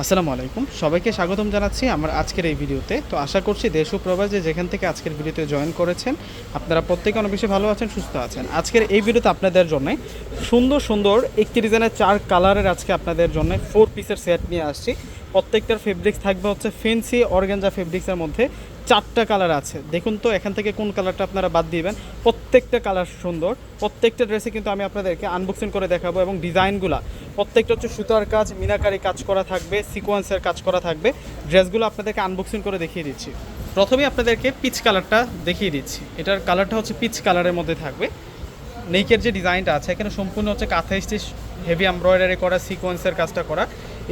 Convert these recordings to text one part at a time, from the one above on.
আসসালামু আলাইকুম। সবাইকে স্বাগতম জানাচ্ছি আমার আজকের এই ভিডিওতে। তো আশা করছি দেশ ও প্রবাসে যেখান থেকে আজকের ভিডিওতে জয়েন করেছেন, আপনারা প্রত্যেকে অনেক বেশি ভালো আছেন, সুস্থ আছেন। আজকের এই ভিডিওতে আপনাদের জন্য সুন্দর সুন্দর একটি ডিজাইনের চার কালারের আজকে আপনাদের জন্য ফোর পিসের সেট নিয়ে আসছি। প্রত্যেকটার ফেব্রিক্স থাকবে হচ্ছে ফেন্সি অর্গেঞ্জা ফেব্রিক্সের মধ্যে। চারটা কালার আছে। দেখুন তো, এখান থেকে কোন কালারটা আপনারা বাদ দিবেন। প্রত্যেকটা কালার সুন্দর। প্রত্যেকটা ড্রেসে কিন্তু আমি আপনাদেরকে আনবক্সিং করে দেখাবো এবং ডিজাইনগুলো। প্রত্যেকটা হচ্ছে সুতার কাজ, মিনাকারি কাজ করা থাকবে সিকোয়েন্সের কাজ করা থাকবে। ড্রেসগুলো আপনাদেরকে আনবক্সিং করে দেখিয়ে দিচ্ছি। প্রথমেই আপনাদেরকে পিচ কালারটা দেখিয়ে দিচ্ছি। এটার কালারটা হচ্ছে পিচ কালারের মধ্যে থাকবে। নেকের যে ডিজাইনটা আছে, এখানে সম্পূর্ণ হচ্ছে কাঁথা স্টিচ হেভি এমব্রয়ডারি করা সিকোয়েন্সের কাজটা করা।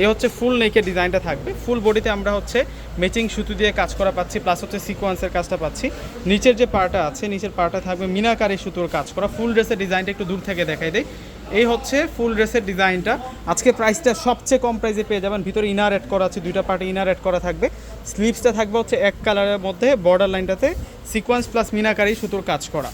এ হচ্ছে ফুল নেকের ডিজাইনটা থাকবে। ফুল বডিতে আমরা হচ্ছে ম্যাচিং সুতো দিয়ে কাজ করা পাচ্ছি প্লাস হচ্ছে সিকোয়েন্সের কাজটা পাচ্ছি। নিচের যে পার্টটা আছে, নিচের পার্টটা থাকবে মিনাকারি সুতোর কাজ করা। ফুল ড্রেসের ডিজাইনটা একটু দূর থেকে দেখাই দেয় এই হচ্ছে ফুল ড্রেসের ডিজাইনটা আজকে প্রাইসটা সবচেয়ে কম প্রাইসে পেয়ে যাবেন। ভিতরে ইনার অ্যাড করা আছে, দুইটা পার্টে ইনার অ্যাড করা থাকবে। স্লিভসটা থাকবে হচ্ছে এক কালারের মধ্যে বর্ডার লাইনটাতে সিকোয়েন্স প্লাস মিনাকারি সুতোর কাজ করা।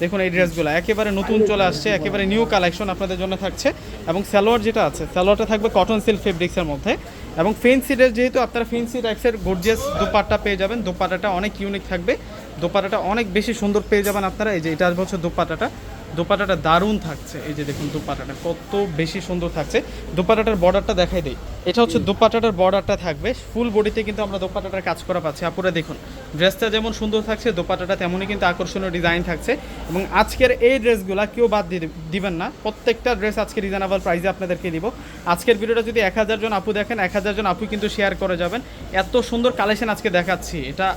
দেখুন, এই ড্রেসগুলো একেবারে নতুন চলে আসছে, একেবারে নিউ কালেকশন আপনাদের জন্য থাকছে। এবং স্যালোয়ার যেটা আছে স্যালোয়ারটা থাকবে কটন সিল্ক ফেব্রিক্সের মধ্যে। এবং ফেন্সি ড্রেস যেহেতু, আপনারা ফেন্সি ট্যাক্সের গর্জিয়াস দোপাট্টা পেয়ে যাবেন। দোপাট্টাটা অনেক ইউনিক থাকবে। দোপাট্টাটা অনেক বেশি সুন্দর পেয়ে যাবেন আপনারা। এই যে, এটা হচ্ছে দোপাট্টাটা। দোপাট্টাটা দারুণ থাকছে। এই যে দেখুন দোপাট্টাটা কত বেশি সুন্দর থাকছে। দোপাট্টাটার বর্ডারটা দেখাই দেই। এটা হচ্ছে দোপাট্টাটার বর্ডারটা থাকবে। ফুল বডিতে কিন্তু আমরা দোপাট্টাটার কাজ করা পাচ্ছি। আপুরা দেখুন ড্রেসটা যেমন সুন্দর থাকছে দোপাট্টাটা তেমনই কিন্তু আকর্ষণীয় ডিজাইন থাকছে। এবং আজকের এই ড্রেসগুলা কেউ বাদ দিয়ে দিবেন না। প্রত্যেকটা ড্রেস আজকে রিজনেবল প্রাইসে আপনাদেরকে দিব। আজকের ভিডিওটা যদি এক হাজার জন আপু দেখেন এক হাজার জন আপু কিন্তু শেয়ার করে যাবেন। এত সুন্দর কালেকশন আজকে দেখাচ্ছি। এটা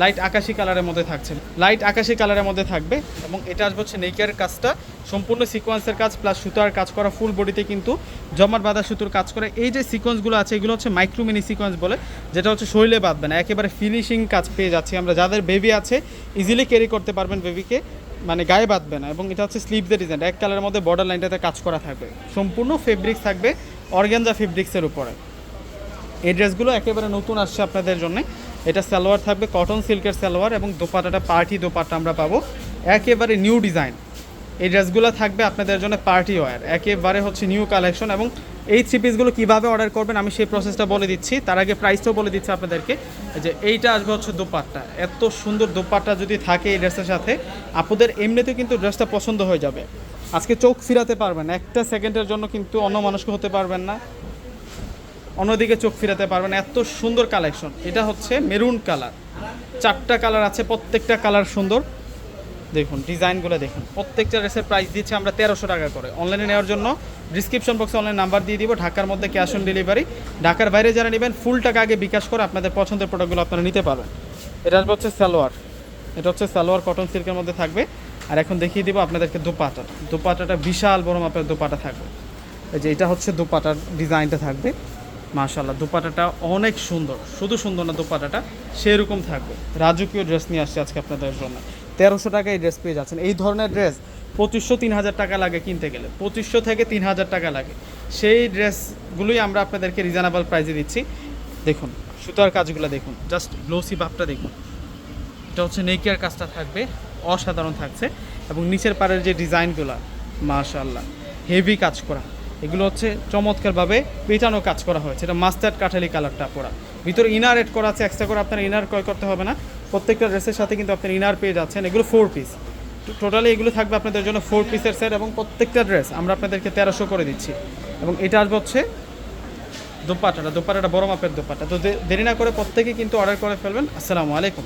লাইট আকাশি কালারের মধ্যে থাকছে। লাইট আকাশি কালারের মধ্যে থাকবে এবং এটা আসবে হচ্ছে নেকের কাজটা। সম্পূর্ণ সিকোয়েন্সের কাজ প্লাস সুতার কাজ করা ফুল বডিতে কিন্তু জমাট বাঁধা সুতোর কাজ করে। এই যে সিকোয়েন্সগুলো আছে, এগুলো হচ্ছে মাইক্রোমিনি সিকোয়েন্স বলে, যেটা হচ্ছে শরীরে বাঁধবে না। একেবারে ফিনিশিং কাজ পেয়ে যাচ্ছি আমরা। যাদের বেবি আছে ইজিলি ক্যারি করতে পারবেন বেবিকে মানে গায়ে বাঁধবে না। এবং এটা হচ্ছে স্লিভদের ডিজাইন এক কালারের মধ্যে বর্ডার লাইনটাতে কাজ করা থাকবে। সম্পূর্ণ ফেব্রিক্স থাকবে অর্গ্যানজা ফেব্রিক্সের উপরে। এই ড্রেসগুলো একেবারে নতুন আসছে আপনাদের জন্য। এটা সালোয়ার থাকবে কটন সিল্কের সালোয়ার এবং দোপাটাটা পার্টি দোপাট্টা আমরা পাবো। একেবারে নিউ ডিজাইন এই ড্রেসগুলো থাকবে আপনাদের জন্য পার্টি ওয়্যার একেবারে হচ্ছে নিউ কালেকশন এবং এই থ্রি পিসগুলো কীভাবে অর্ডার করবেন আমি সেই প্রসেসটা বলে দিচ্ছি। তার আগে প্রাইসটাও বলে দিচ্ছি আপনাদেরকে যে এইটা আসবে হচ্ছে দোপাট্টা। এত সুন্দর দোপাট্টা যদি থাকে এই ড্রেসের সাথে, আপনাদের এমনিতেও কিন্তু ড্রেসটা পছন্দ হয়ে যাবে। আজকে চোখ ফিরাতে পারবেন একটা সেকেন্ডের জন্য কিন্তু অন্য মানুষকে হতে পারবেন না। অন্যদিকে চোখ ফিরাতে পারবেন এত সুন্দর কালেকশন এটা হচ্ছে মেরুন কালার চারটা কালার আছে, প্রত্যেকটা কালার সুন্দর। দেখুন, ডিজাইনগুলো দেখুন। প্রত্যেকটা ড্রেসের প্রাইস দিচ্ছি আমরা তেরোশো টাকা করে। অনলাইনে নেওয়ার জন্য ডিসক্রিপশন বক্সে অনলাইন নাম্বার দিয়ে দিব, ঢাকার মধ্যে ক্যাশ অন ডেলিভারি ঢাকার বাইরে যারা নেবেন ফুল টাকা আগে বিকাশ করে আপনাদের পছন্দের প্রোডাক্টগুলো আপনারা নিতে পারবেন। এটা আসবে হচ্ছে সালোয়ার। এটা হচ্ছে সালোয়ার কটন সিল্কের মধ্যে থাকবে। আর এখন দেখিয়ে দিব আপনাদেরকে দোপাটা। দোপাটাটা বিশাল বড় মাপের দোপাটা থাকবে। এই যে এটা হচ্ছে দোপাটার ডিজাইনটা থাকবে। মাশাল্লাহ দোপাটাটা অনেক সুন্দর। শুধু সুন্দর না, দোপাটাটা সেরকম থাকবে। রাজকীয় ড্রেস নিয়ে আসছে আজকে আপনাদের জন্য। তেরোশো টাকা এই ড্রেস পেয়ে যাচ্ছেন। এই ধরনের ড্রেস পঁচিশশো, তিন হাজার টাকা লাগে কিনতে গেলে। পঁচিশশো থেকে তিন হাজার টাকা লাগে। সেই ড্রেসগুলোই আমরা আপনাদেরকে রিজনেবল প্রাইসে দিচ্ছি। দেখুন, সুতার কাজগুলো দেখুন। জাস্ট গ্লোসি ভাবটা দেখুন। এটা হচ্ছে নেকিয়ার কাজটা থাকবে, অসাধারণ থাকছে। এবং নিচের পাড়ের যে ডিজাইনগুলো মাশাল্লাহ হেভি কাজ করা। এগুলো হচ্ছে চমৎকারভাবে পেটানো কাজ করা হয়েছে। এটা মাস্টার্ড কাঠালি কালারটা পরা ভিতরে ইনার এড করা আছে এক্সট্রা করে আপনার ইনার ক্রয় করতে হবে না। প্রত্যেকটা ড্রেসের সাথে কিন্তু আপনার ইনার পেয়ে যাচ্ছেন। এগুলো ফোর পিস টোটালি এগুলো থাকবে আপনাদের জন্য ফোর পিসের সেট এবং প্রত্যেকটা ড্রেস আমরা আপনাদেরকে তেরোশো করে দিচ্ছি। এবং এটা আসবে হচ্ছে দোপাটাটা দোপাটাটা বড় মাপের দোপাটা তো দেরি না করে প্রত্যেকেই কিন্তু অর্ডার করে ফেলবেন। আসসালামু আলাইকুম।